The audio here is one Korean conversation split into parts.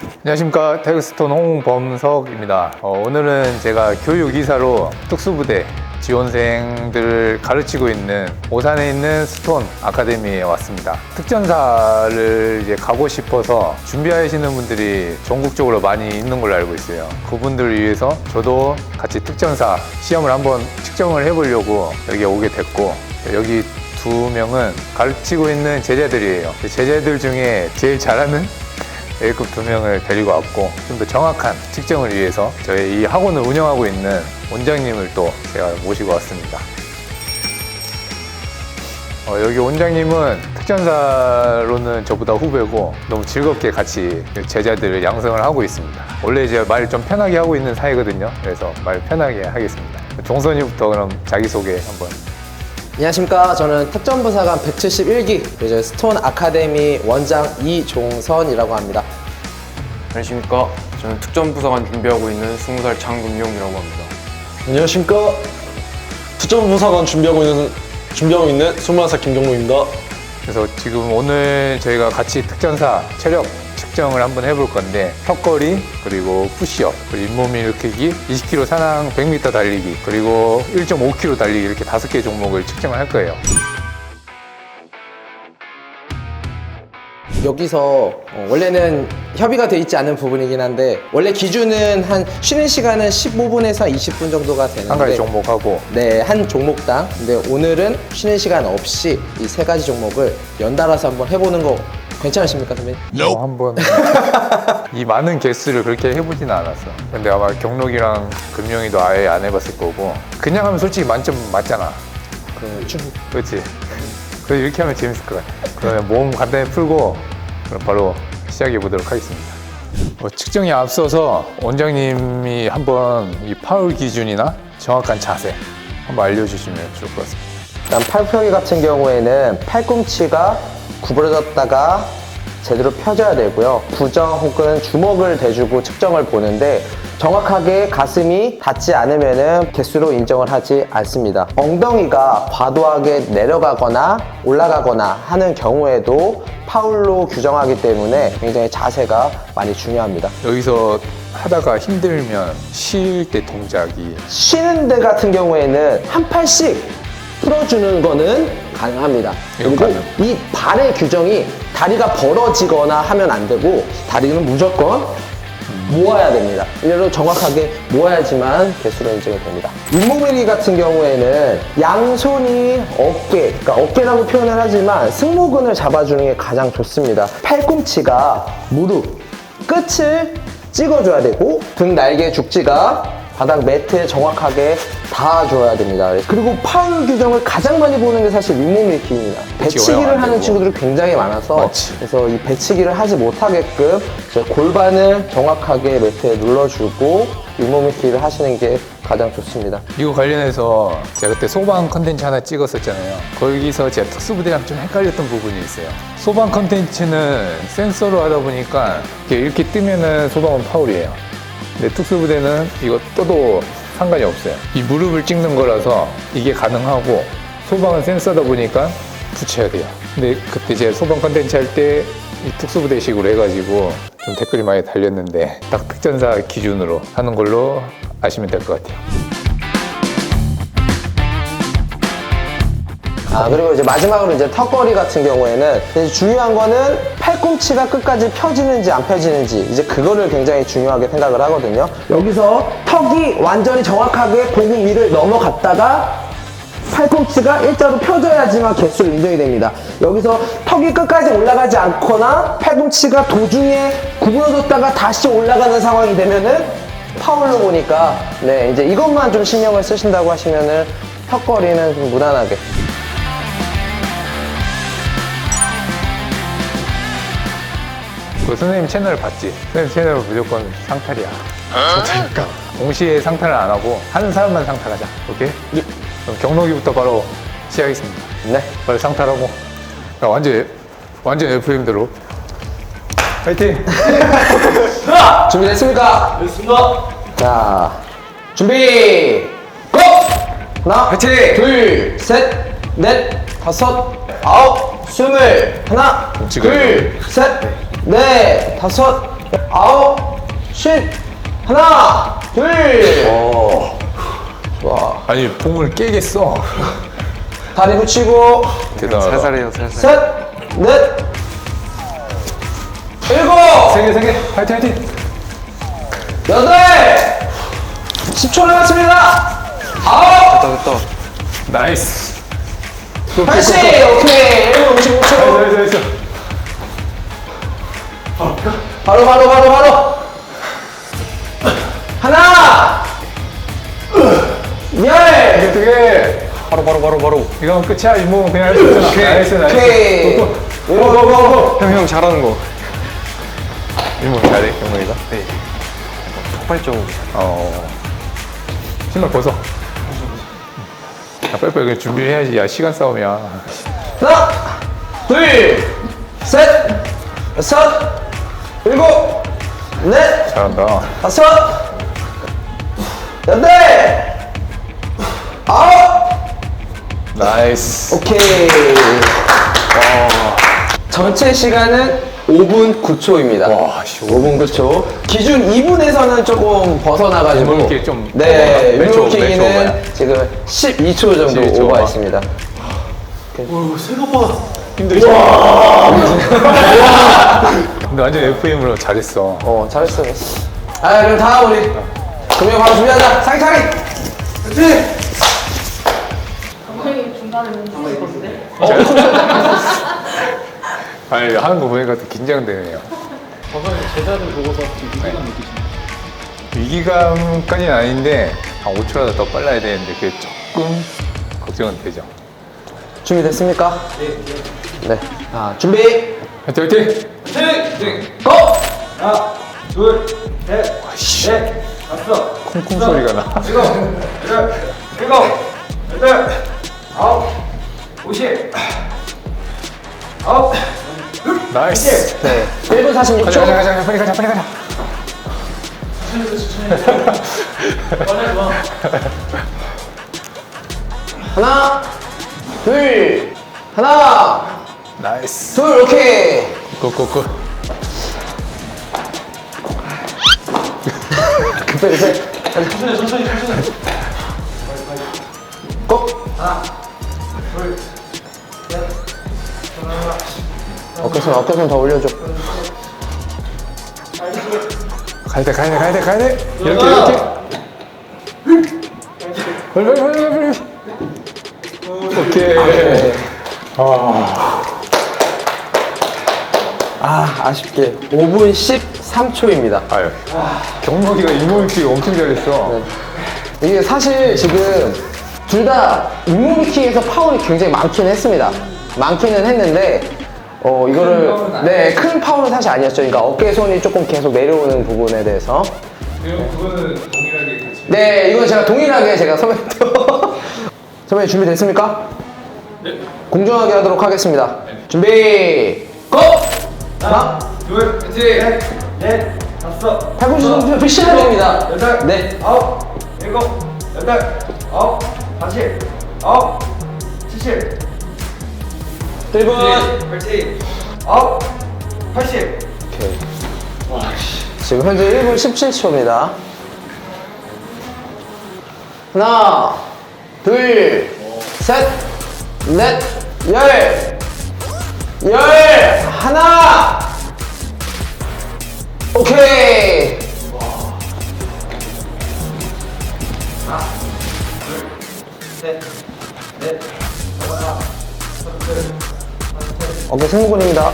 안녕하십니까 태그스톤 홍범석입니다. 어, 오늘은 제가 교육이사로 특수부대 지원생들을 가르치고 있는 오산에 있는 스톤 아카데미에 왔습니다. 특전사를 이제 가고 싶어서 준비하시는 분들이 전국적으로 많이 있는 걸로 알고 있어요. 그분들을 위해서 저도 같이 특전사 시험을 한번 측정을 해보려고 여기 오게 됐고 여기 두 명은 가르치고 있는 제자들이에요. 그 제자들 중에 제일 잘하는 A급 두 명을 데리고 왔고 좀 더 정확한 측정을 위해서 저희 이 학원을 운영하고 있는 원장님을 또 제가 모시고 왔습니다. 어, 여기 원장님은 특전사로는 저보다 후배고 너무 즐겁게 같이 제자들을 양성을 하고 있습니다. 원래 이제 말 좀 편하게 하고 있는 사이거든요. 그래서 말 편하게 하겠습니다. 종선이부터 그럼 자기소개 한번 안녕하십니까. 저는 특전부사관 171기 이제 스톤 아카데미 원장 이종선이라고 합니다. 안녕하십니까. 저는 특전부사관 준비하고 있는 20살 장금용이라고 합니다. 안녕하십니까. 특전부사관 준비하고 있는 준비하고 있는 21살 김경로입니다. 그래서 지금 오늘 저희가 같이 특전사 체력 측정을 한번 해볼 건데 턱걸이 그리고 푸시업 그리고 잇몸 일으키기 20km 산항 100m 달리기 그리고 1.5km 달리기 이렇게 다섯 개 종목을 측정을 할 거예요. 여기서 어, 원래는 협의가 돼 있지 않은 부분이긴 한데 원래 기준은 한 쉬는 시간은 15분에서 20분 정도가 되는데 한 가지 종목하고 네, 한 종목당. 근데 오늘은 쉬는 시간 없이 이 세 가지 종목을 연달아서 한번 해보는 거 괜찮으십니까, 선배님? 뭐 한번 이 많은 개수를 그렇게 해보지는 않았어. 근데 아마 경록이랑 금용이도 아예 안 해봤을 거고 그냥 하면 솔직히 만점 맞잖아. 그 쭉. 그렇지. 그래서 이렇게 하면 재밌을 것 같아. 그러면 몸 간단히 풀고 그럼 바로 시작해 보도록 하겠습니다. 어, 측정에 앞서서 원장님이 한번 이 파울 기준이나 정확한 자세 한번 알려주시면 좋을 것 같습니다. 일단 팔펴기 같은 경우에는 팔꿈치가 구부러졌다가 제대로 펴져야 되고요. 부정 혹은 주먹을 대주고 측정을 보는데 정확하게 가슴이 닿지 않으면 개수로 인정을 하지 않습니다. 엉덩이가 과도하게 내려가거나 올라가거나 하는 경우에도 파울로 규정하기 때문에 굉장히 자세가 많이 중요합니다. 여기서 하다가 힘들면 쉴 때 동작이 쉬는 데 같은 경우에는 한 팔씩 풀어주는 거는 가능합니다. 이건 그리고 가능. 이 발의 규정이 다리가 벌어지거나 하면 안 되고 다리는 무조건 모아야 됩니다. 이대로 정확하게 모아야지만 개수로 인정이 됩니다. 윗몸일기 같은 경우에는 양손이 어깨, 그러니까 어깨라고 표현을 하지만 승모근을 잡아주는 게 가장 좋습니다. 팔꿈치가 무릎, 끝을 찍어줘야 되고 등 날개 죽지가 바닥 매트에 정확하게 닿아줘야 됩니다. 그리고 파울 규정을 가장 많이 보는 게 사실 윗몸. 어려워, 배치기를 안 하는. 친구들이 굉장히 많아서 맞지. 그래서 이 배치기를 하지 못하게끔 골반을 정확하게 매트에 눌러주고 윗몸 일으키기를 하시는 게 가장 좋습니다. 이거 관련해서 제가 그때 소방 컨텐츠 하나 찍었었잖아요. 거기서 제가 특수부대랑 좀 헷갈렸던 부분이 있어요. 소방 컨텐츠는 센서로 하다 보니까 이렇게 뜨면은 소방은 파울이에요. 근데 특수부대는 이거 떠도 상관이 없어요. 이 무릎을 찍는 거라서 이게 가능하고 소방은 센서다 보니까 붙여야 돼요. 근데 그때 제가 소방 컨텐츠 할 때 이 특수부대식으로 해가지고 좀 댓글이 많이 달렸는데 딱 특전사 기준으로 하는 걸로 아시면 될 것 같아요. 아 그리고 이제 마지막으로 이제 턱걸이 같은 경우에는 이제 중요한 거는 팔꿈치가 끝까지 펴지는지 안 펴지는지 이제 그거를 굉장히 중요하게 생각을 하거든요. 여기서 턱이 완전히 정확하게 고금 위를 넘어갔다가 팔꿈치가 일자로 펴져야지만 개수로 인정이 됩니다. 여기서 턱이 끝까지 올라가지 않거나 팔꿈치가 도중에 구부러졌다가 다시 올라가는 상황이 되면은 파울로 보니까 네 이제 이것만 좀 신경을 쓰신다고 하시면은 턱걸이는 좀 무난하게 그 선생님 채널 봤지? 선생님 채널은 무조건 상탈이야. 상탈이니까. 동시에 상탈을 안 하고 하는 사람만 상탈하자. 오케이? 그럼 경록이부터 바로 시작하겠습니다. 네. 빨리 상탈하고. 야, 완전 완전 FM대로. 파이팅! 준비됐습니까? 됐습니다. 자, 준비, 고! 하나, 화이팅! 둘, 셋, 넷, 다섯, 아홉, 스물, 하나, 찍어야 둘, 셋, 넷, 다섯, 아홉, 쉰, 하나, 둘. 좋아. 아니 폼을 깨겠어. 다리 붙이고, 대단하다. 살살해요, 살살. 셋, 넷, 일곱, 세개 세 개. 화이팅 화이팅. 여덟, 10초 남았습니다. 아홉, 됐다, 됐다. 나이스. 팔십, 오케이. 55초. 나이스 나이스. 바로, 바로, 바로, 바로. 하나, 열, 두 개. 바로, 바로, 바로, 바로. 이건 끝이야. 이모 그냥 할수 있잖아. 나이스 나이스. 오케이. 고, 고. 고, 고, 고, 고. 형, 형 잘하는 거. 이모 잘해 경모이가. 네. 폭발적으로. 어. 신발 벗어. 야, 빨리빨리 그냥 준비해야지. 야, 시간 싸움이야. 하나, 둘, 셋, 여섯, 넷, 잘한다. 다섯, 여덟, 아홉, 나이스. 오케이. 전체 시간은 5분 9초입니다. 와, 씨. 5분 9초. 기준 2분에서는 조금 벗어나가지고. 좀 네, 오버가. 몇 일몰킥이는 지금 12초 정도 12초 오버했습니다. 힘들지? 근데 완전 FM으로 잘했어. 어, 잘했어. 아, 그럼 다음 우리 금요 바로 준비하자. 상차기. 그렇지. 감독님 중간에 멈추고 있는데 아니, 하는 거 보니까 또 긴장되네요. 제자들 보고서 위기감 느끼시나요? 위기감까지는 아닌데, 한 5초라도 더 빨라야 되는데, 그게 조금 걱정은 되죠. 준비됐습니까? 네. 자, 준비. 화이팅, 화이팅! 고! 하나, 둘, 셋, 넷, 다섯, 쿵쿵 소리가 나. 일곱, 여덟, 일곱, 여덟, 아홉, 오십, 아홉, 나이스. 네. 1분 가자, 46초. 가자, 가자, 빨리 가자, 빨리 가자. 하나, 둘, 하나, 나이스. 둘, 오케이. 굿굿굿. 급해, 급해. 천천히, 천천히, 천천히. 고! 어깨선, 어깨선 더 올려줘. 가야 돼, 가야 돼, 가야 돼, 가야 돼. 이렇게, 이렇게. 빨리, 빨리, 빨리, 빨리, 빨리. 오케이. 아, 아쉽게. 5분 13초입니다. 아유. 경목이가 이모이키 엄청 잘했어. 이게 사실 지금 둘다 윗몸키에서 파울이 굉장히 많긴 했습니다. 많기는 했는데 어 이거를 네 큰 파울은 사실 아니었죠. 그러니까 어깨 손이 조금 계속 내려오는 부분에 대해서 그럼 그거는 동일하게 같이. 네 이건 제가 동일하게 제가 선배님도 선배님 준비됐습니까? 네. 공정하게 하도록 하겠습니다. 준비 고! 하나 둘, 셋, 넷, 다섯, 팔꿈치 상태 피시해야 됩니다. 여덟, 네. 아홉, 일곱, 여덟, 아홉, 사십, 아홉, 칠십, 1분 팔십, 아홉, 팔십. 오케이. 지금 현재 1분 17초입니다. 하나, 둘, 셋, 넷, 열, 열, 하나. 오케이. 어깨 승모근입니다.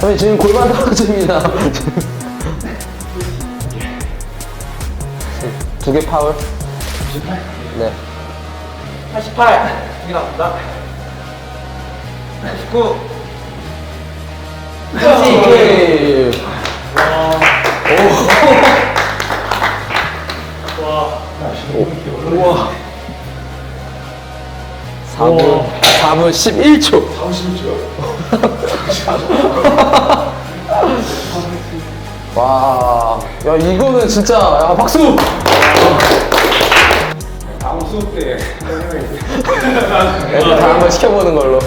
저희 지금 골반 떨어집니다. 두 개 파울. 98? 네. 88. 이게 나온다. 89. 오케이. 오. 우와. 4분, 4분 11초. 4분 11초. 와. 야, 이거는 진짜, 야, 박수! 다음 수업 때 네, 다 한번 시켜보는 걸로.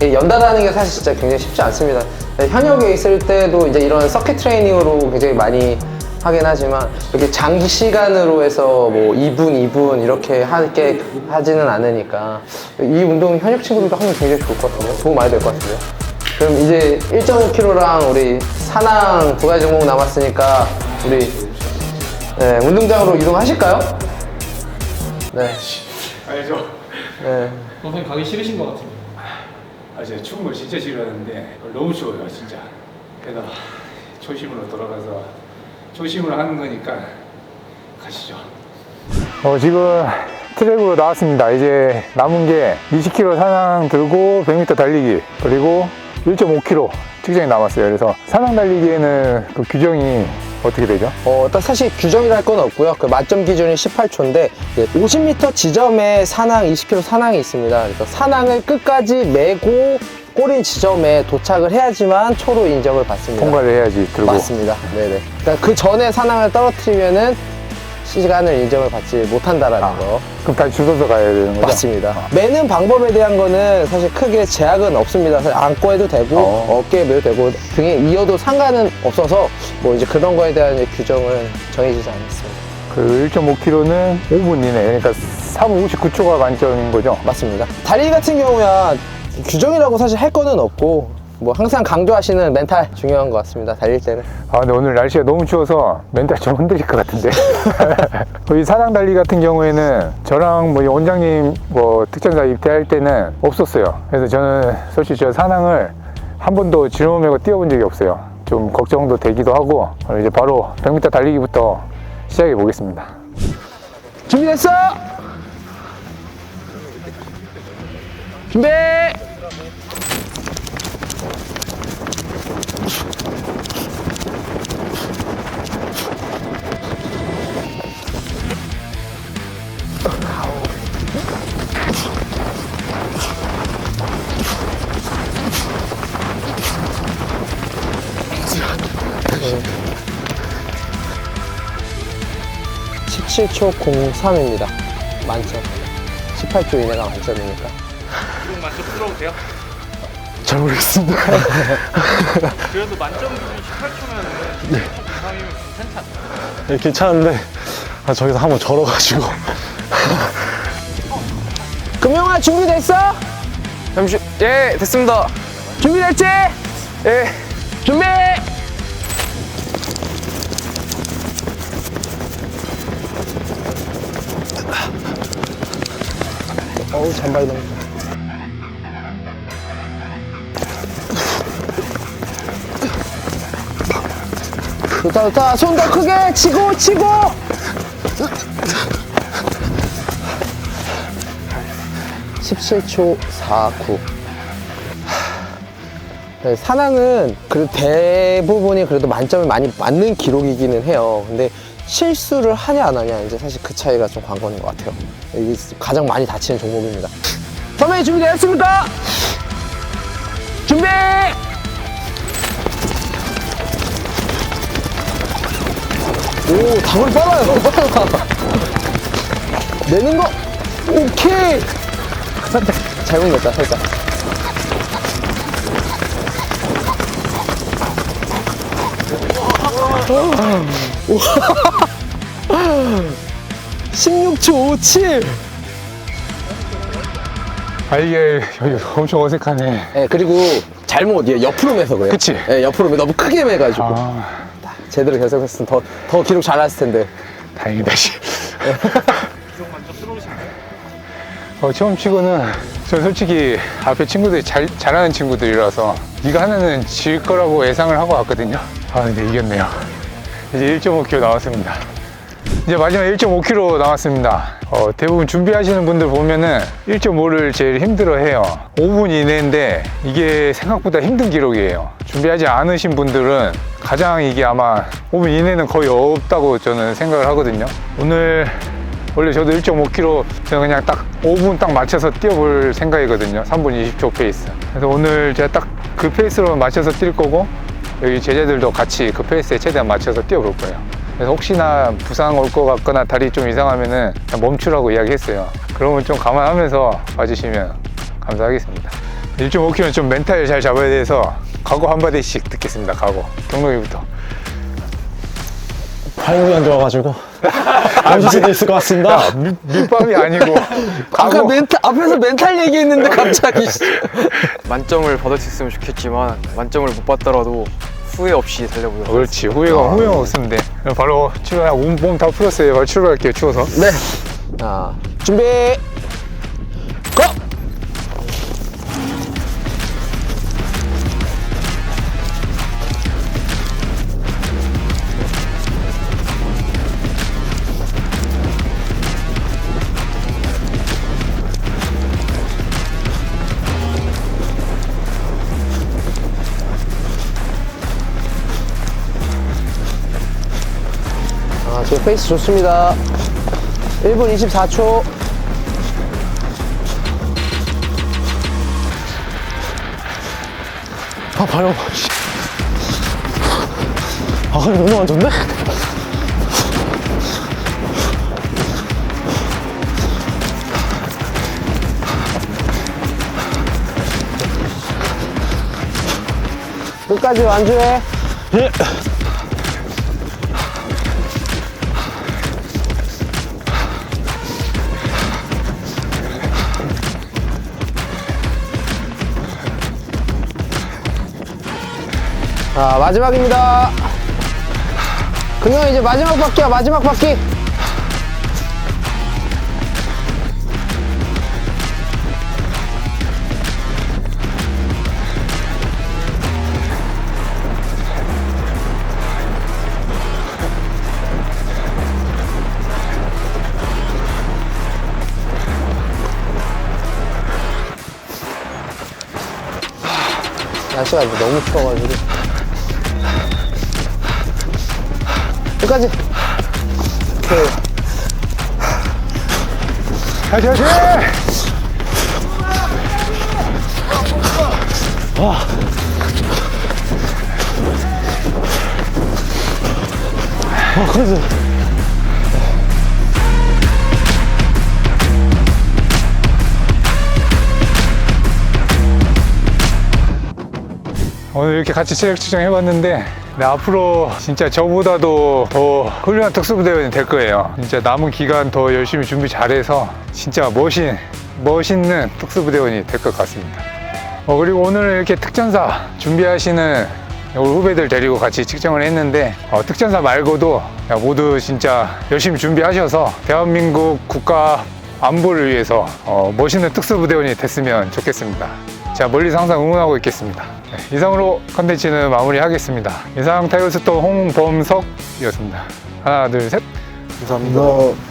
이 연달아하는 게 사실 진짜 굉장히 쉽지 않습니다. 현역에 있을 때도 이제 이런 서킷 트레이닝으로 굉장히 많이 하긴 하지만 이렇게 장시간으로 해서 뭐 2분, 2분 이렇게 하게 하지는 않으니까 이 운동 현역 친구들도 하면 굉장히 좋을 것 같은데요. 도움 많이 될 것 같은데요. 그럼 이제 1.5kg랑 우리 산항 두 가지 종목 남았으니까 우리 네, 운동장으로 이동하실까요? 네. 알죠. 네. 선생님 가기 싫으신 것 같아요. 아, 제가 추운 걸 진짜 싫어하는데 너무 추워요, 진짜. 그래서 초심으로 돌아가서 초심으로 하는 거니까 가시죠. 어, 지금 트랙으로 나왔습니다. 이제 남은 게 20km 산항 들고 100m 달리기 그리고 1.5km 측정이 남았어요. 그래서 산항 달리기에는 그 규정이 어떻게 되죠? 어, 딱 사실 규정이랄 건 없고요. 그 만점 기준이 18초인데 50m 지점에 산항 20km 산항이 있습니다. 그래서 산항을 끝까지 메고 꼬린 지점에 도착을 해야지만 초로 인정을 받습니다. 통과를 해야지 들고. 맞습니다. 네네. 그러니까 그 전에 산항을 떨어뜨리면은 시간을 인정을 받지 못한다라는 아. 거. 그럼 다시 줄 서서 가야 되는 거죠? 맞습니다. 매는 방법에 대한 거는 사실 크게 제약은 없습니다. 사실 안고 해도 되고 어. 어. 깨에 매도 되고 등에 이어도 상관은 없어서 뭐 이제 그런 거에 대한 이제 규정은 정해지지 않았습니다. 그 1.5km는 5분 이내, 그러니까 3분 59초가 만점인 거죠? 맞습니다. 달리기 같은 경우야 규정이라고 사실 할 거는 없고 뭐 항상 강조하시는 멘탈 중요한 것 같습니다. 달릴 때는. 아, 근데 오늘 날씨가 너무 추워서 멘탈 좀 흔들릴 것 같은데. 이 사랑 달리 같은 경우에는 저랑 뭐이 원장님 뭐 특전사 입대할 때는 없었어요. 그래서 저는 솔직히 저 산항을 한 번도 짊어 메고 뛰어본 적이 없어요. 좀 걱정도 되기도 하고 이제 바로 100m 달리기부터 시작해 보겠습니다. 준비됐어? 준비! (17초 03입니다) 만점. 18초 이내가 만점이니까. 만족스러우세요? 잘 모르겠습니다. 그래도 만점 기준 18초면 네. 이상이면 괜찮지 않나요? 네, 괜찮은데 아, 저기서 한번 절어가지고 금영아 준비됐어? 잠시 예 됐습니다. 준비됐지? 예. 준비! 어우 잔발 너 좋다 좋다 손 더 크게 치고 치고 (17초 49) 네, 산항은 그래도 대부분이 그래도 만점을 많이 맞는 기록이기는 해요. 근데 실수를 하냐 안 하냐 이제 사실 그 차이가 좀 관건인 것 같아요. 이게 가장 많이 다치는 종목입니다. 선배님 준비되셨습니까? 준비! 오, 당을 빨라요. 빨라. 내는 거, 오케이! 살짝 잘못 냈다, 살짝. 십육 초 오칠. 아, 이게 여기 엄청 어색하네. 예, 그리고 잘못 예, 옆으로 매서 그래요. 그치? 예, 옆으로 매 너무 크게 매가지고 아, 제대로 계속했으면 더, 더 기록 잘 났을 텐데. 다행이다, 씨. 만족스러우신가요? 어, 처음 치고는 저 솔직히 앞에 친구들이 잘, 잘하는 친구들이라서 이거 하면은 질 거라고 예상을 하고 왔거든요. 아, 근데 이겼네요. 이제 1.5km 나왔습니다. 이제 마지막 1.5km 남았습니다. 어, 대부분 준비하시는 분들 보면은 1.5를 제일 힘들어 해요. 5분 이내인데 이게 생각보다 힘든 기록이에요. 준비하지 않으신 분들은 가장 이게 아마 5분 이내는 거의 없다고 저는 생각을 하거든요. 오늘 원래 저도 1.5km 제가 그냥 딱 5분 딱 맞춰서 뛰어볼 생각이거든요. 3분 20초 페이스. 그래서 오늘 제가 딱 그 페이스로 맞춰서 뛸 거고 여기 제자들도 같이 그 페이스에 최대한 맞춰서 뛰어볼 거예요. 그래서 혹시나 부상 올 것 같거나 다리 좀 이상하면은 멈추라고 이야기했어요. 그러면 좀 감안하면서 봐주시면 감사하겠습니다. 1.5km 좀 멘탈 잘 잡아야 돼서 각오 한마디씩 듣겠습니다. 각오. 경록이부터. 발목이 안 좋아가지고 아실 수도 있을 것 같습니다. 밑, 밑밥이 아니고 아까. 멘탈, 앞에서 멘탈 얘기했는데 갑자기. 만점을 받을 수 있으면 좋겠지만 만점을 못 받더라도 후회 없이 달려보도록 그렇지. 후회가 후회 없으면 돼. 그럼 바로 출발 몸다 풀었어요. 바로 출발할게요. 추워서. 네. 자, 준비. 페이스 좋습니다. 1분 24초. 아 발목. 씨. 아 근데 너무 안 좋은데? 끝까지 완주해. 예. 자, 마지막입니다. 그냥 이제 마지막 바퀴야, 마지막 바퀴. 날씨가 너무 추워가지고. 끝까지. 오케이. 다시 다시 아 그래도 오늘 이렇게 같이 체력 측정 해봤는데 네, 앞으로 진짜 저보다도 더 훌륭한 특수부대원이 될 거예요 진짜 남은 기간 더 열심히 준비 잘해서 진짜 멋진 멋있는 특수부대원이 될 것 같습니다 어, 그리고 오늘 이렇게 특전사 준비하시는 우리 후배들 데리고 같이 측정을 했는데 어, 특전사 말고도 모두 진짜 열심히 준비하셔서 대한민국 국가 안보를 위해서 어, 멋있는 특수부대원이 됐으면 좋겠습니다. 제가 멀리서 항상 응원하고 있겠습니다. 네, 이상으로 컨텐츠는 마무리하겠습니다. 이상 타이거스톤 홍범석이었습니다. 하나, 둘, 셋. 감사합니다.